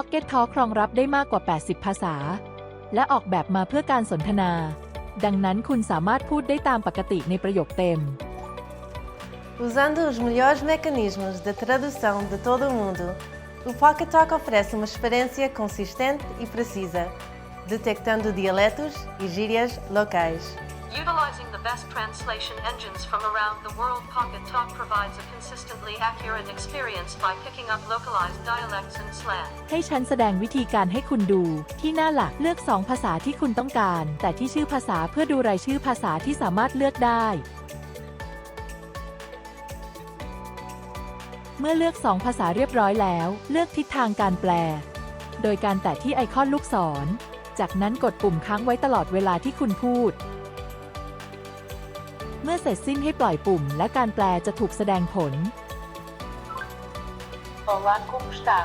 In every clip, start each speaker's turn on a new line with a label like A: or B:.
A: Pocket Talk รองรับได้มากกว่า 80 ภาษา และออกแบบมาเพื่อการสนทนา ดังนั้นคุณสามารถพูดได้ตามปกติในประโยคเต็ม
B: Usando os melhores mecanismos de tradução de todo o mundo, o Pocket Talk oferece uma experiência consistente e precisa, detectando dialetos e gírias locais.
C: Utilizing the best translation engines from around the world, Pocket Talk provides a consistently accurate experience by picking up localized dialects and slang.
A: ให้ฉันแสดงวิธีการให้คุณดู ที่หน้าหลักเลือก 2 ภาษาที่คุณต้องการ แต่ที่ชื่อภาษาเพื่อดูรายชื่อภาษาที่สามารถเลือกได้ เมื่อเลือก 2 ภาษาเรียบร้อยแล้ว เลือกทิศทางการแปล โดยการแตะที่ไอคอนลูกศร จากนั้นกดปุ่มค้างไว้ตลอดเวลาที่คุณพูด เมื่อเสร็จสิ้นให้ปล่อยปุ่ม และการแปลจะถูกแสดงผล
C: Olá, como está?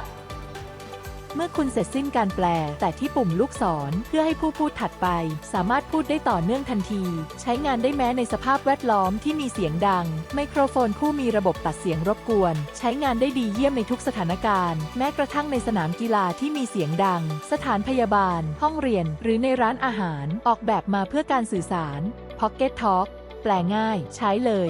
A: เมื่อคุณเสร็จสิ้นการแปล แต่ที่ปุ่มลูกศรเพื่อให้ผู้พูดถัดไป สามารถพูดได้ต่อเนื่องทันที ใช้งานได้แม้ในสภาพแวดล้อมที่มีเสียงดัง ไมโครโฟนคู่มีระบบตัดเสียงรบกวน ใช้งานได้ดีเยี่ยมในทุกสถานการณ์ แม้กระทั่งในสนามกีฬาที่มีเสียงดัง สถานพยาบาล ห้องเรียน หรือในร้านอาหาร ออกแบบมาเพื่อการสื่อสาร Pocket Talk แปลง่าย ใช้เลย